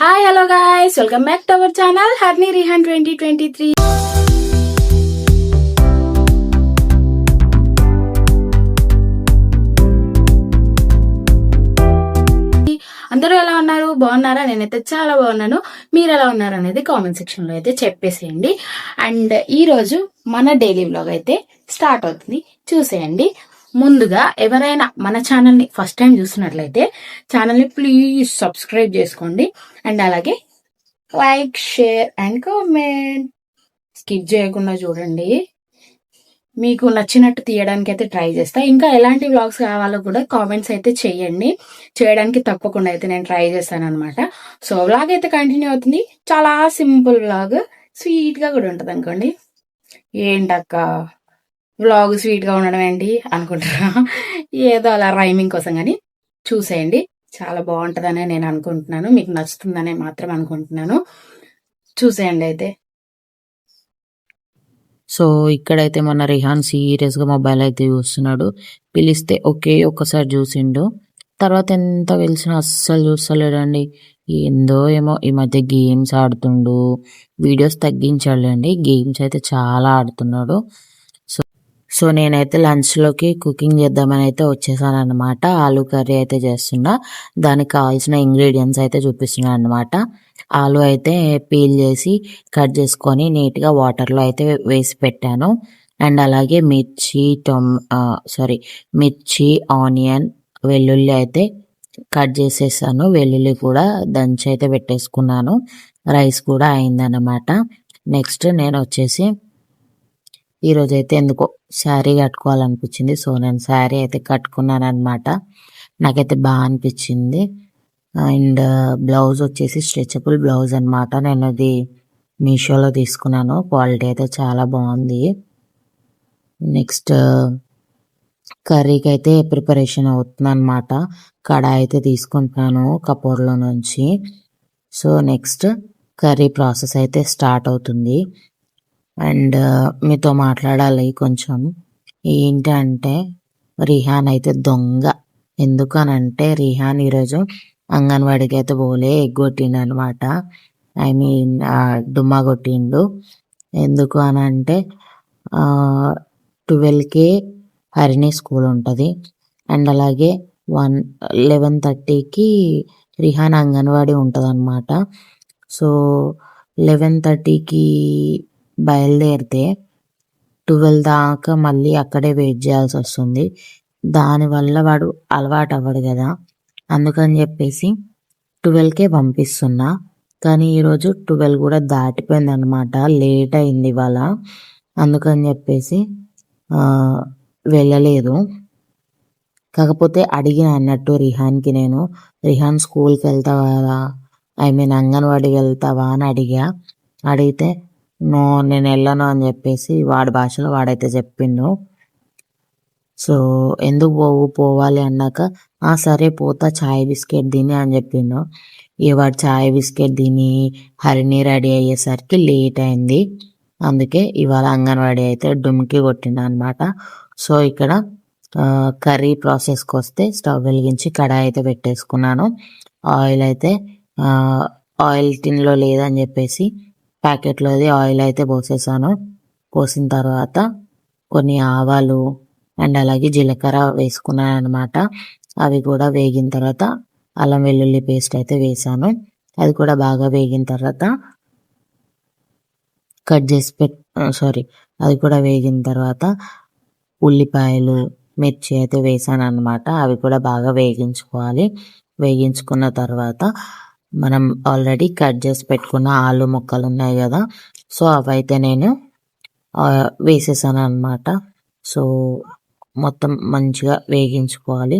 Hi hello guys welcome back to our channel Harini Rihan twenty twenty three అందరూ ఎలా ఉన్నారు? బాగున్నారా? నేనైతే చాలా బాగున్నాను. మీరు ఎలా ఉన్నారు అనేది కామెంట్ సెక్షన్లో అయితే చెప్పేసేయండి. అండ్ ఈరోజు మన డైలీ బ్లాగ్ అయితే స్టార్ట్ అవుతుంది. చూసేయండి. ముందుగా ఎవరైనా మన ఛానల్ని ఫస్ట్ టైం చూసినట్లయితే ఛానల్ని ప్లీజ్ సబ్స్క్రైబ్ చేసుకోండి. అండ్ అలాగే like share and comment skip చేయకుండా చూడండి. మీకు నచ్చినట్టు తీయడానికి అయితే ట్రై చేస్తా. ఇంకా ఎలాంటి వ్లాగ్స్ కావాలో కూడా కామెంట్స్ అయితే చేయండి. చేయడానికి తప్పకుండా అయితే నేను ట్రై చేస్తాను అనమాట సో వ్లాగ్ అయితే కంటిన్యూ అవుతుంది. చాలా సింపుల్ వ్లాగ్ స్వీట్గా కూడా ఉంటుంది అనుకోండి ఏంటక్క? వ్లాగ్ స్వీట్గా ఉండడం ఏంటి అనుకుంటారా? ఏదో అలా రైమింగ్ కోసం కానీ చూసేయండి. చాలా బాగుంటుందనే నేను అనుకుంటున్నాను. మీకు నచ్చుతుందనే మాత్రం అనుకుంటున్నాను. చూసేయండి అయితే. సో ఇక్కడైతే మన రిహాన్ సీరియస్గా మొబైల్ అయితే చూస్తున్నాడు. పిలిస్తే ఒకే ఒక్కసారి చూసిండు. తర్వాత ఎంత పిలిచినా అస్సలు చూస్తలేడండి. ఏందో ఏమో ఈ మధ్య గేమ్స్ ఆడుతుండు. వీడియోస్ తగ్గించాడండి గేమ్స్ అయితే చాలా ఆడుతున్నాడు. సో నేనైతే లంచ్లోకి కుకింగ్ చేద్దామని అయితే వచ్చేసాను అనమాట ఆలు కర్రీ అయితే చేస్తున్నా. దానికి కావాల్సిన ఇంగ్రీడియంట్స్ అయితే చూపిస్తున్నాను అనమాట ఆలు అయితే పీల్ చేసి కట్ చేసుకొని నీట్గా వాటర్లో అయితే వేసి పెట్టాను. అండ్ అలాగే మిర్చి టొమ్ సారీ మిర్చి ఆనియన్ వెల్లుల్లి అయితే కట్ చేసేసాను. వెల్లుల్లి కూడా దంచి అయితే పెట్టేసుకున్నాను. రైస్ కూడా అయిందన్నమాట. నెక్స్ట్ నేను వచ్చేసి ఈరోజు అయితే ఎందుకో శారీ కట్టుకోవాలనిపించింది. సో నేను శారీ అయితే కట్టుకున్నాను అనమాట నాకైతే బాగా అనిపించింది. అండ్ బ్లౌజ్ వచ్చేసి స్ట్రెచబుల్ బ్లౌజ్ అనమాట నేను అది మీషోలో తీసుకున్నాను. క్వాలిటీ అయితే చాలా బాగుంది. నెక్స్ట్ కర్రీకి అయితే ప్రిపరేషన్ అవుతుంది అనమాట కడాయి అయితే తీసుకుంటున్నాను కపూర్లో నుంచి. సో నెక్స్ట్ కర్రీ ప్రాసెస్ అయితే స్టార్ట్ అవుతుంది. అండ్ మీతో మాట్లాడాలి కొంచెం. ఏంటంటే రిహాన్ అయితే దొంగ. ఎందుకనంటే రిహాన్ ఈరోజు అంగన్వాడికి అయితే పోలే ఎగ్గొట్టిండు అనమాట ఐ మీన్ డుమ్మా కొట్టిండు. ఎందుకు అని అంటే ట్వెల్వ్కే హరిణి స్కూల్ ఉంటుంది. అండ్ అలాగే వన్ లెవెన్ థర్టీకి రిహాన్ అంగన్వాడీ ఉంటుంది అనమాట సో లెవెన్ థర్టీకి బయలుదేరితే ట్వెల్వ్ దాకా మళ్ళీ అక్కడే వెయిట్ చేయాల్సి వస్తుంది. దానివల్ల వాడు అలవాటు అవ్వడు కదా. అందుకని చెప్పేసి ట్వెల్వ్కే పంపిస్తున్నా. కానీ ఈరోజు ట్వెల్వ్ కూడా దాటిపోయింది అనమాట లేట్ అయింది ఇవాళ. అందుకని చెప్పేసి వెళ్ళలేదు. కాకపోతే అడిగిన అన్నట్టు రిహాన్కి నేను. రిహాన్ స్కూల్కి వెళ్తావా? ఐ మీన్ అంగన్వాడికి వెళ్తావా అని అడిగా. అడిగితే నో నేను వెళ్ళను అని చెప్పేసి వాడి భాషలో వాడైతే చెప్పిండు. సో ఎందుకు పోవు పోవాలి అన్నాక ఆ సరే పోతా చాయ్ బిస్కెట్ తిని అని చెప్పిండు. ఇక వాడు చాయ్ బిస్కెట్ తిని హరిని రెడీ అయ్యేసరికి లేట్ అయింది. అందుకే ఇవాళ అంగన్వాడీ అయితే డుమ్కి కొట్టిండు అనమాట సో ఇక్కడ కర్రీ ప్రాసెస్కి వస్తే స్టవ్ వెలిగించి కడాయి అయితే పెట్టేసుకున్నాను. ఆయిల్ అయితే ఆయిల్ టిన్లో లేదని చెప్పేసి ప్యాకెట్లోది ఆయిల్ అయితే పోసేసాను. పోసిన తర్వాత కొన్ని ఆవాలు అండ్ అలాగే జీలకర్ర వేసుకున్నాను అనమాట అవి కూడా వేగిన తర్వాత అల్లం వెల్లుల్లి పేస్ట్ అయితే వేసాను. అది కూడా బాగా వేగిన తర్వాత కట్ చేసి పెట్ సారీ అది కూడా వేగిన తర్వాత ఉల్లిపాయలు మిర్చి అయితే వేసాను అనమాట అవి కూడా బాగా వేగించుకోవాలి. వేగించుకున్న తర్వాత మనం ఆల్రెడీ కట్ చేసి పెట్టుకున్న ఆలు ముక్కలు ఉన్నాయి కదా. సో అవైతే నేను వేసేసాను అనమాట సో మొత్తం మంచిగా వేగించుకోవాలి.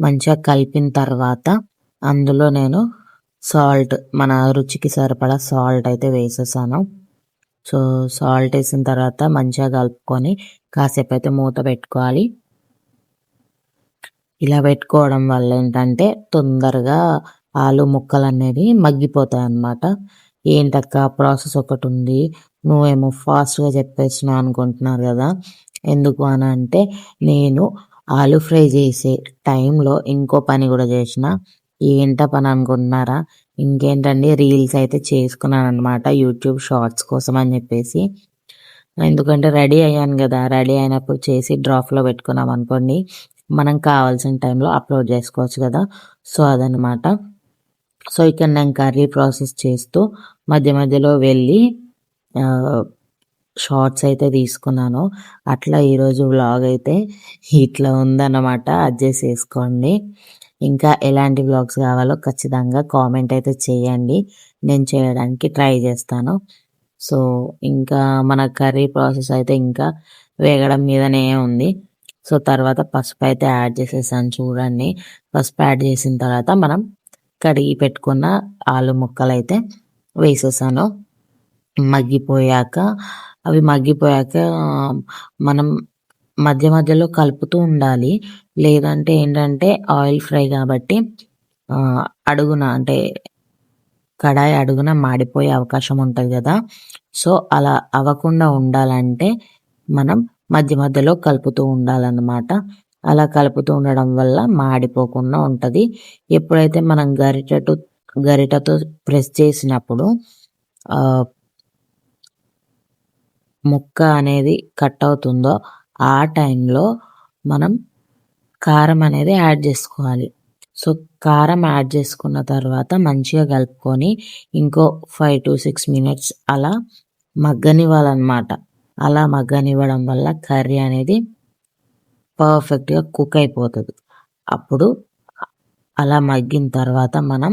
మంచిగా కలిపిన తర్వాత అందులో నేను సాల్ట్ మన రుచికి సరిపడా సాల్ట్ అయితే వేసేసాను. సో సాల్ట్ వేసిన తర్వాత మంచిగా కలుపుకొని కాసేపు అయితే మూత పెట్టుకోవాలి. ఇలా పెట్టుకోవడం వల్ల ఏంటంటే తొందరగా ఆలు ముక్కలు అనేవి మగ్గిపోతాయి అన్నమాట ఏంటక్క ప్రాసెస్ ఒకటి ఉంది నువ్వేమో ఫాస్ట్గా చెప్పేసినావు అనుకుంటున్నారు కదా. ఎందుకు అని అంటే నేను ఆలు ఫ్రై చేసే టైంలో ఇంకో పని కూడా చేసిన. ఏంట పని అనుకుంటున్నారా? ఇంకేంటండి రీల్స్ అయితే చేసుకున్నాను అనమాట యూట్యూబ్ షార్ట్స్ కోసం అని చెప్పేసి. ఎందుకంటే రెడీ అయ్యాను కదా. రెడీ అయినప్పుడు చేసి డ్రాఫ్లో పెట్టుకున్నాం అనుకోండి మనం కావాల్సిన టైంలో అప్లోడ్ చేసుకోవచ్చు కదా. సో అదనమాట సో ఇక్కడ నేను కర్రీ ప్రాసెస్ చేస్తూ మధ్య మధ్యలో వెళ్ళి షార్ట్స్ అయితే తీసుకున్నాను. అట్లా ఈరోజు వ్లాగ్ అయితే ఇట్లా ఉందన్నమాట. అడ్జస్ట్ చేసుకోండి ఇంకా ఎలాంటి వ్లాగ్స్ కావాలో ఖచ్చితంగా కామెంట్ అయితే చేయండి. నేను చేయడానికి ట్రై చేస్తాను. సో ఇంకా మన కర్రీ ప్రాసెస్ అయితే ఇంకా వేగడం మీదనే ఉంది. సో తర్వాత పసుపు అయితే యాడ్ చేసేసాను చూడండి. పసుపు యాడ్ చేసిన తర్వాత మనం కడిగి పెట్టుకున్న ఆలు ముక్కలు అయితే వేసేసాను. మగ్గిపోయాక అవి మగ్గిపోయాక మనం మధ్య మధ్యలో కలుపుతూ ఉండాలి. లేదంటే ఏంటంటే ఆయిల్ ఫ్రై కాబట్టి అడుగున అంటే కడాయి అడుగున మాడిపోయే అవకాశం ఉంటుంది కదా. సో అలా అవ్వకుండా ఉండాలంటే మనం మధ్య మధ్యలో కలుపుతూ ఉండాలన్నమాట. అలా కలుపుతూ ఉండడం వల్ల మాడిపోకుండా ఉంటుంది. ఎప్పుడైతే మనం గరిటెతో గరిటతో ప్రెస్ చేసినప్పుడు ముక్క అనేది కట్ అవుతుందో ఆ టైంలో మనం కారం అనేది యాడ్ చేసుకోవాలి. సో కారం యాడ్ చేసుకున్న తర్వాత మంచిగా కలుపుకొని ఇంకో ఫైవ్ టు సిక్స్ మినిట్స్ అలా మగ్గనివ్వాలన్నమాట. అలా మగ్గనివ్వడం వల్ల కర్రీ అనేది పర్ఫెక్ట్గా కుక్ అయిపోతుంది. అప్పుడు అలా మగ్గిన తర్వాత మనం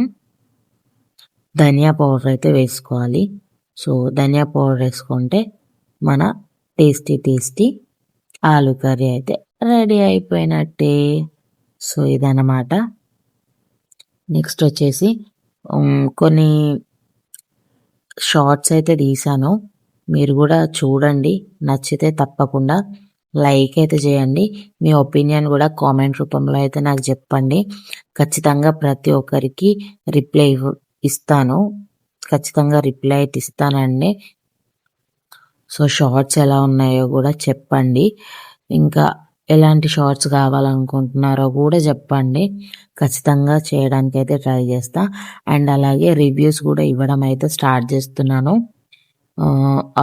ధనియా పౌడర్ అయితే వేసుకోవాలి. సో ధనియా పౌడర్ వేసుకుంటే మన టేస్టీ టేస్టీ ఆలు కర్రీ అయితే రెడీ అయిపోయినట్టే. సో ఇదన్నమాట. నెక్స్ట్ వచ్చేసి కొన్ని షార్ట్స్ అయితే తీసాను. మీరు కూడా చూడండి. నచ్చితే తప్పకుండా లైక్ అయితే చేయండి. మీ ఒపీనియన్ కూడా కామెంట్ రూపంలో అయితే నాకు చెప్పండి. ఖచ్చితంగా ప్రతి ఒక్కరికి రిప్లై ఇస్తాను. ఖచ్చితంగా రిప్లై అయితే ఇస్తానండి. సో షార్ట్స్ ఎలా ఉన్నాయో కూడా చెప్పండి. ఇంకా ఎలాంటి షార్ట్స్ కావాలనుకుంటున్నారో కూడా చెప్పండి. ఖచ్చితంగా చేయడానికి అయితే ట్రై చేస్తా. అండ్ అలాగే రివ్యూస్ కూడా ఇవ్వడం అయితే స్టార్ట్ చేస్తున్నాను.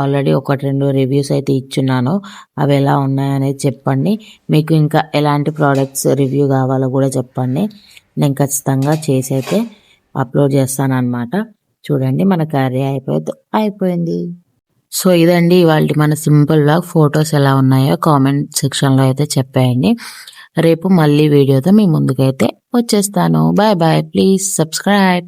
ఆల్రెడీ ఒకటి రెండు రివ్యూస్ అయితే ఇచ్చున్నాను. అవి ఎలా ఉన్నాయనేది చెప్పండి. మీకు ఇంకా ఎలాంటి ప్రోడక్ట్స్ రివ్యూ కావాలో కూడా చెప్పండి. నేను ఖచ్చితంగా చేసి అయితే అప్లోడ్ చేస్తాను అనమాట చూడండి మన కర్రీ అయిపోయింది అయిపోయింది. సో ఇదండి ఇవాళ మన సింపుల్గా ఫొటోస్ ఎలా ఉన్నాయో కామెంట్ సెక్షన్లో అయితే చెప్పేయండి. రేపు మళ్ళీ వీడియోతో మీ ముందుకైతే వచ్చేస్తాను. Bye bye. Please subscribe.